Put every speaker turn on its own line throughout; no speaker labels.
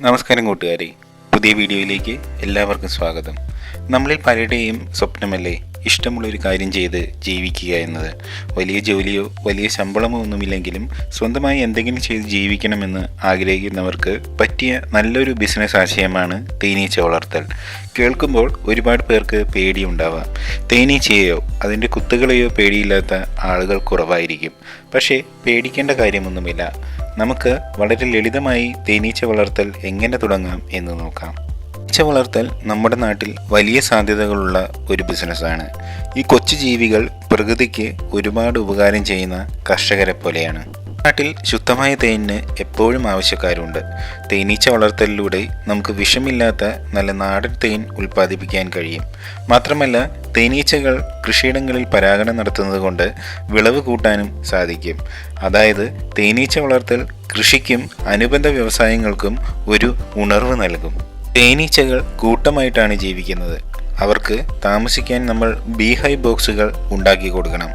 നമസ്കാരം കൂട്ടുകാരെ. പുതിയ വീഡിയോയിലേക്ക് എല്ലാവർക്കും സ്വാഗതം. നമ്മളിൽ പലരുടെയും സ്വപ്നമല്ലേ? ഇഷ്ടമുള്ള ഒരു കാര്യം ചെയ്ത് ജീവിക്കുക എന്നത്. വലിയ ജോലിയോ വലിയ ശമ്പളമോ ഒന്നുമില്ലെങ്കിലും സ്വന്തമായി എന്തെങ്കിലും ചെയ്ത് ജീവിക്കണമെന്ന് ആഗ്രഹിക്കുന്നവർക്ക് പറ്റിയ നല്ലൊരു ബിസിനസ് ആശയമാണ് തേനീച്ച വളർത്തൽ. കേൾക്കുമ്പോൾ ഒരുപാട് പേർക്ക് പേടിയുണ്ടാവാം. തേനീച്ചയെയോ അതിന്റെ കുത്തുകളെയോ പേടിയില്ലാത്ത ആളുകൾ കുറവായിരിക്കും. പക്ഷേ പേടിക്കേണ്ട കാര്യമൊന്നുമില്ല. നമുക്ക് വളരെ ലളിതമായി തേനീച്ച വളർത്തൽ എങ്ങനെ തുടങ്ങാം എന്ന് നോക്കാം. തേനീച്ച വളർത്തൽ നമ്മുടെ നാട്ടിൽ വലിയ സാധ്യതകളുള്ള ഒരു ബിസിനസ്സാണ്. ഈ കൊച്ചു ജീവികൾ പ്രകൃതിക്ക് ഒരുപാട് ഉപകാരം ചെയ്യുന്ന കർഷകരെ പോലെയാണ്. നാട്ടിൽ ശുദ്ധമായ തേനിന് എപ്പോഴും ആവശ്യക്കാരുണ്ട്. തേനീച്ച വളർത്തലിലൂടെ നമുക്ക് വിഷമില്ലാത്ത നല്ല നാടൻ തേൻ ഉൽപ്പാദിപ്പിക്കാൻ കഴിയും. മാത്രമല്ല തേനീച്ചകൾ കൃഷിയിടങ്ങളിൽ പരാഗണം നടത്തുന്നത് കൊണ്ട് വിളവ് കൂട്ടാനും സാധിക്കും. അതായത് തേനീച്ച വളർത്തൽ കൃഷിക്കും അനുബന്ധ വ്യവസായങ്ങൾക്കും ഒരു ഉണർവ് നൽകും. തേനീച്ചകൾ കൂട്ടമായിട്ടാണ് ജീവിക്കുന്നത്. അവർക്ക് താമസിക്കാൻ നമ്മൾ ബീഹൈ ബോക്സുകൾ ഉണ്ടാക്കി കൊടുക്കണം.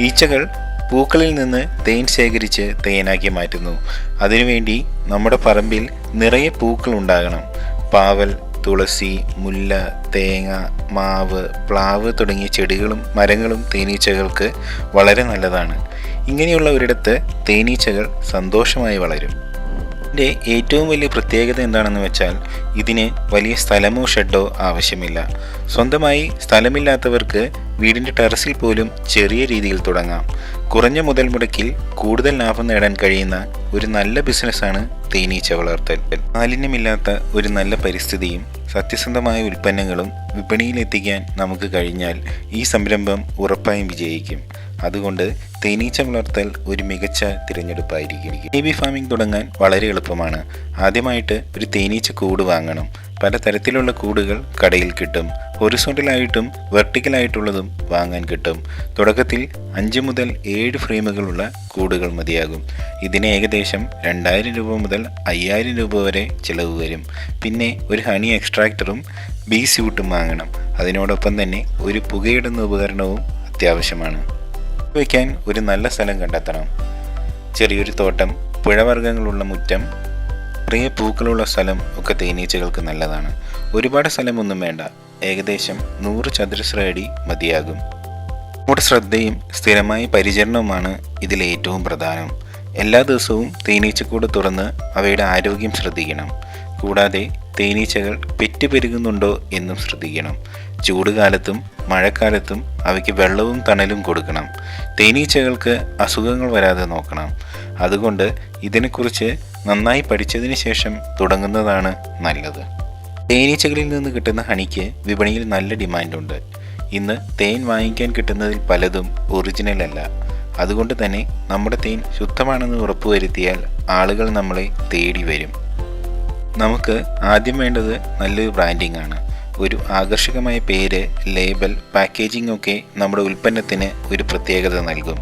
ഈച്ചകൾ പൂക്കളിൽ നിന്ന് തേൻ ശേഖരിച്ച് തേനാക്കി മാറ്റുന്നു. അതിനുവേണ്ടി നമ്മുടെ പറമ്പിൽ നിറയെ പൂക്കൾ ഉണ്ടാകണം. പാവൽ തുളസി മുല്ല തേങ്ങ മാവ് പ്ലാവ് തുടങ്ങിയ ചെടികളും മരങ്ങളും തേനീച്ചകൾക്ക് വളരെ നല്ലതാണ്. ഇങ്ങനെയുള്ള ഒരിടത്ത് തേനീച്ചകൾ സന്തോഷമായി വളരും. ഇതിന്റെ ഏറ്റവും വലിയ പ്രത്യേകത എന്താണെന്ന് വെച്ചാൽ ഇതിന് വലിയ സ്ഥലമോ ഷെഡോ ആവശ്യമില്ല. സ്വന്തമായി സ്ഥലമില്ലാത്തവർക്ക് വീടിന്റെ ടെറസിൽ പോലും ചെറിയ രീതിയിൽ തുടങ്ങാം. കുറഞ്ഞ മുതൽ മുടക്കിൽ കൂടുതൽ ലാഭം നേടാൻ കഴിയുന്ന ഒരു നല്ല ബിസിനസ്സാണ് തേനീച്ച വളർത്തൽ. മാലിന്യമില്ലാത്ത ഒരു നല്ല പരിസ്ഥിതിയും സത്യസന്ധമായ ഉൽപ്പന്നങ്ങളും വിപണിയിലെത്തിക്കാൻ നമുക്ക് കഴിഞ്ഞാൽ ഈ സംരംഭം ഉറപ്പായും വിജയിക്കും. അതുകൊണ്ട് തേനീച്ച വളർത്തൽ ഒരു മികച്ച തിരഞ്ഞെടുപ്പായിരിക്കും. ബേബി ഫാമിംഗ് തുടങ്ങാൻ വളരെ എളുപ്പമാണ്. ആദ്യമായിട്ട് ഒരു തേനീച്ച കൂട് വാങ്ങണം. പലതരത്തിലുള്ള കൂടുകൾ കടയിൽ കിട്ടും. ഹൊറിസോണ്ടലായിട്ടും വെർട്ടിക്കലായിട്ടുള്ളതും വാങ്ങാൻ കിട്ടും. തുടക്കത്തിൽ അഞ്ച് മുതൽ ഏഴ് ഫ്രെയിമുകളുള്ള കൂടുകൾ മതിയാകും. ഇതിന് ഏകദേശം രണ്ടായിരം രൂപ മുതൽ അയ്യായിരം രൂപ വരെ ചിലവ് വരും. പിന്നെ ഒരു ഹണി എക്സ്ട്രാക്ടറും ബി സ്യൂട്ടും വാങ്ങണം. അതിനോടൊപ്പം തന്നെ ഒരു പുകയിടുന്ന ഉപകരണവും അത്യാവശ്യമാണ്. വയ്ക്കാൻ ഒരു നല്ല സ്ഥലം കണ്ടെത്തണം. ചെറിയൊരു തോട്ടം പുഴവർഗങ്ങളുള്ള മുറ്റം പ്രിയ പൂക്കളുള്ള സ്ഥലം ഒക്കെ തേനീച്ചകൾക്ക് നല്ലതാണ്. ഒരുപാട് സ്ഥലമൊന്നും വേണ്ട. ഏകദേശം നൂറ് ചതുരശ്ര അടി മതിയാകും. നമ്മുടെ ശ്രദ്ധയും സ്ഥിരമായ പരിചരണവുമാണ് ഇതിൽ ഏറ്റവും പ്രധാനം. എല്ലാ ദിവസവും തേനീച്ചക്കൂട് തുറന്ന് അവയുടെ ആരോഗ്യം ശ്രദ്ധിക്കണം. കൂടാതെ തേനീച്ചകൾ പെറ്റുപെരുകുന്നുണ്ടോ എന്നും ശ്രദ്ധിക്കണം. ചൂടുകാലത്തും മഴക്കാലത്തും അവയ്ക്ക് വെള്ളവും തണലും കൊടുക്കണം. തേനീച്ചകൾക്ക് അസുഖങ്ങൾ വരാതെ നോക്കണം. അതുകൊണ്ട് ഇതിനെക്കുറിച്ച് നന്നായി പഠിച്ചതിന് ശേഷം തുടങ്ങുന്നതാണ് നല്ലത്. തേനീച്ചകളിൽ നിന്ന് കിട്ടുന്ന ഹണിക്ക് വിപണിയിൽ നല്ല ഡിമാൻഡുണ്ട്. ഇന്ന് തേൻ വാങ്ങിക്കാൻ കിട്ടുന്നതിൽ പലതും ഒറിജിനൽ അല്ല. അതുകൊണ്ട് തന്നെ നമ്മുടെ തേൻ ശുദ്ധമാണെന്ന് ഉറപ്പുവരുത്തിയാൽ ആളുകൾ നമ്മളെ തേടി വരും. നമുക്ക് ആദ്യം വേണ്ടത് നല്ലൊരു ബ്രാൻഡിംഗ് ആണ്. ഒരു ആകർഷകമായ പേര് ലേബൽ പാക്കേജിംഗ് ഒക്കെ നമ്മുടെ ഉൽപ്പന്നത്തിന് ഒരു പ്രത്യേകത നൽകും.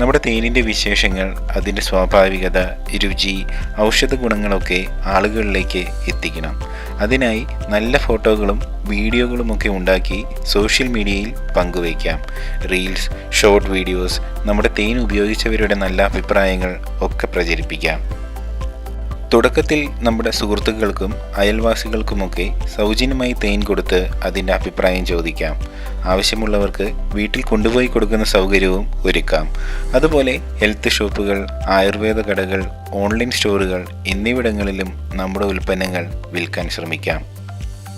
നമ്മുടെ തേനിന്റെ വിശേഷങ്ങൾ അതിന്റെ സ്വാഭാവികത രുചി ഔഷധ ഗുണങ്ങളൊക്കെ ആളുകളിലേക്ക് എത്തിക്കണം. അതിനായി നല്ല ഫോട്ടോകളും വീഡിയോകളുമൊക്കെ ഉണ്ടാക്കി സോഷ്യൽ മീഡിയയിൽ പങ്കുവയ്ക്കാം. റീൽസ് ഷോർട്ട് വീഡിയോസ് നമ്മുടെ തേൻ ഉപയോഗിച്ചവരുടെ നല്ല അഭിപ്രായങ്ങൾ ഒക്കെ പ്രചരിപ്പിക്കാം. തുടക്കത്തിൽ നമ്മുടെ സുഹൃത്തുക്കൾക്കും അയൽവാസികൾക്കുമൊക്കെ സൗജന്യമായി തേൻ കൊടുത്ത് അതിന്റെ അഭിപ്രായം ചോദിക്കാം. ആവശ്യമുള്ളവർക്ക് വീട്ടിൽ കൊണ്ടുപോയി കൊടുക്കുന്ന സൗകര്യവും ഒരുക്കാം. അതുപോലെ ഹെൽത്ത് ഷോപ്പുകൾ ആയുർവേദ കടകൾ ഓൺലൈൻ സ്റ്റോറുകൾ എന്നിവിടങ്ങളിലും നമ്മുടെ ഉൽപ്പന്നങ്ങൾ വിൽക്കാൻ ശ്രമിക്കാം.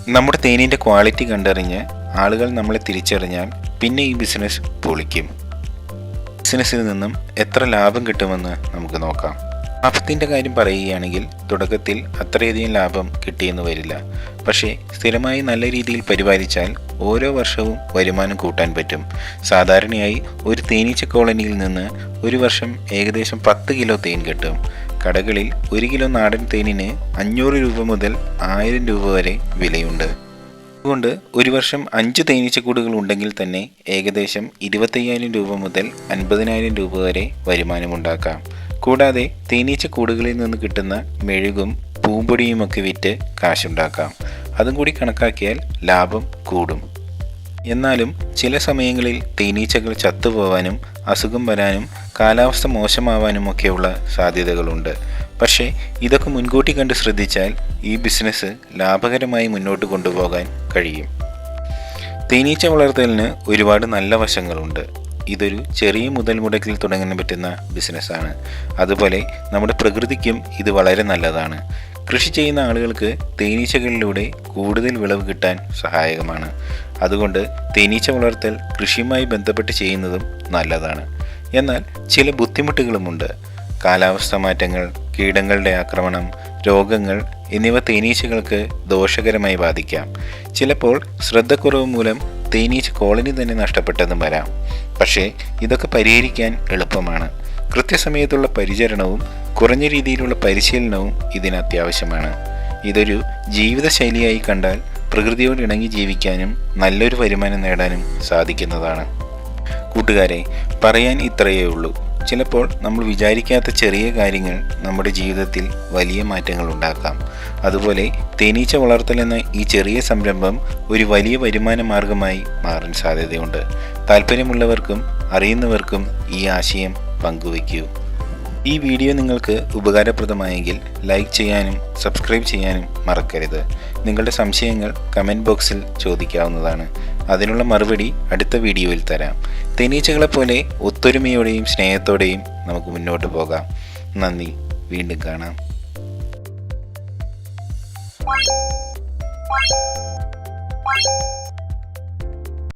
നമ്മുടെ തേനിന്റെ ക്വാളിറ്റി കണ്ടറിഞ്ഞ് ആളുകൾ നമ്മളെ തിരിച്ചറിഞ്ഞാൽ പിന്നെ ഈ ബിസിനസ് പൊളിക്കും. ബിസിനസ്സിൽ നിന്നും എത്ര ലാഭം കിട്ടുമെന്ന് നമുക്ക് നോക്കാം. ലാഭത്തിന്റെ കാര്യം പറയുകയാണെങ്കിൽ തുടക്കത്തിൽ അത്രയധികം ലാഭം കിട്ടിയെന്ന് വരില്ല. പക്ഷേ സ്ഥിരമായി നല്ല രീതിയിൽ പരിപാലിച്ചാൽ ഓരോ വർഷവും വരുമാനം കൂട്ടാൻ പറ്റും. സാധാരണയായി ഒരു തേനീച്ച കോളനിയിൽ നിന്ന് ഒരു വർഷം ഏകദേശം പത്ത് കിലോ തേൻ കിട്ടും. കടകളിൽ ഒരു കിലോ നാടൻ തേനിന് അഞ്ഞൂറ് രൂപ മുതൽ ആയിരം രൂപ വരെ വിലയുണ്ട്. അതുകൊണ്ട് ഒരു വർഷം അഞ്ച് തേനീച്ചക്കൂടുകൾ ഉണ്ടെങ്കിൽ തന്നെ ഏകദേശം ഇരുപത്തയ്യായിരം രൂപ മുതൽ അൻപതിനായിരം രൂപ വരെ വരുമാനമുണ്ടാക്കാം. കൂടാതെ തേനീച്ച കൂടുകളിൽ നിന്ന് കിട്ടുന്ന മെഴുകും പൂമ്പൊടിയുമൊക്കെ വിറ്റ് കാശുണ്ടാക്കാം. അതും കൂടി കണക്കാക്കിയാൽ ലാഭം കൂടും. എന്നാലും ചില സമയങ്ങളിൽ തേനീച്ചകൾ ചത്തുപോവാനും അസുഖം വരാനും കാലാവസ്ഥ മോശമാവാനുമൊക്കെയുള്ള സാധ്യതകളുണ്ട്. പക്ഷേ ഇതൊക്കെ മുൻകൂട്ടി കണ്ട് ശ്രദ്ധിച്ചാൽ ഈ ബിസിനസ് ലാഭകരമായി മുന്നോട്ട് കൊണ്ടുപോകാൻ കഴിയും. തേനീച്ച വളർത്തലിന് ഒരുപാട് നല്ല വശങ്ങളുണ്ട്. ഇതൊരു ചെറിയ മുതൽ മുടക്കിൽ തുടങ്ങാൻ പറ്റുന്ന ബിസിനസ്സാണ്. അതുപോലെ നമ്മുടെ പ്രകൃതിക്കും ഇത് വളരെ നല്ലതാണ്. കൃഷി ചെയ്യുന്ന ആളുകൾക്ക് തേനീച്ചകളിലൂടെ കൂടുതൽ വിളവ് കിട്ടാൻ സഹായകമാണ്. അതുകൊണ്ട് തേനീച്ച വളർത്തൽ കൃഷിയുമായി ബന്ധപ്പെട്ട് ചെയ്യുന്നതും നല്ലതാണ്. എന്നാൽ ചില ബുദ്ധിമുട്ടുകളുമുണ്ട്. കാലാവസ്ഥ മാറ്റങ്ങൾ കീടങ്ങളുടെ ആക്രമണം രോഗങ്ങൾ എന്നിവ തേനീച്ചകൾക്ക് ദോഷകരമായി ബാധിക്കാം. ചിലപ്പോൾ ശ്രദ്ധക്കുറവ് മൂലം തേനീച്ച കോളനി തന്നെ നഷ്ടപ്പെട്ടെന്നും വരാം. പക്ഷേ ഇതൊക്കെ പരിഹരിക്കാൻ എളുപ്പമാണ്. കൃത്യസമയത്തുള്ള പരിചരണവും കുറഞ്ഞ രീതിയിലുള്ള പരിശീലനവും ഇതിന് അത്യാവശ്യമാണ്. ഇതൊരു ജീവിതശൈലിയായി കണ്ടാൽ പ്രകൃതിയോട് ഇണങ്ങി ജീവിക്കാനും നല്ലൊരു വരുമാനം നേടാനും സാധിക്കുന്നതാണ്. കൂട്ടുകാരെ പറയാൻ ഇത്രയേ ഉള്ളൂ. ചിലപ്പോൾ നമ്മൾ വിചാരിക്കാത്ത ചെറിയ കാര്യങ്ങൾ നമ്മുടെ ജീവിതത്തിൽ വലിയ മാറ്റങ്ങൾ ഉണ്ടാക്കാം. അതുപോലെ തേനീച്ച വളർത്തൽ എന്ന ഈ ചെറിയ സംരംഭം ഒരു വലിയ വരുമാന മാർഗമായി മാറാൻ സാധ്യതയുണ്ട്. താല്പര്യമുള്ളവർക്കും അറിയുന്നവർക്കും ഈ ആശയം പങ്കുവയ്ക്കൂ. ഈ വീഡിയോ നിങ്ങൾക്ക് ഉപകാരപ്രദമായെങ്കിൽ ലൈക്ക് ചെയ്യാനും സബ്സ്ക്രൈബ് ചെയ്യാനും മറക്കരുത്. നിങ്ങളുടെ സംശയങ്ങൾ കമന്റ് ബോക്സിൽ ചോദിക്കാവുന്നതാണ്. അതിനുള്ള മറുപടി അടുത്ത വീഡിയോയിൽ തരാം. തേനീച്ചകളെപ്പോലെ ഒത്തൊരുമയോടെയും സ്നേഹത്തോടെയും നമുക്ക് മുന്നോട്ട് പോകാം. നന്ദി. വീണ്ടും കാണാം.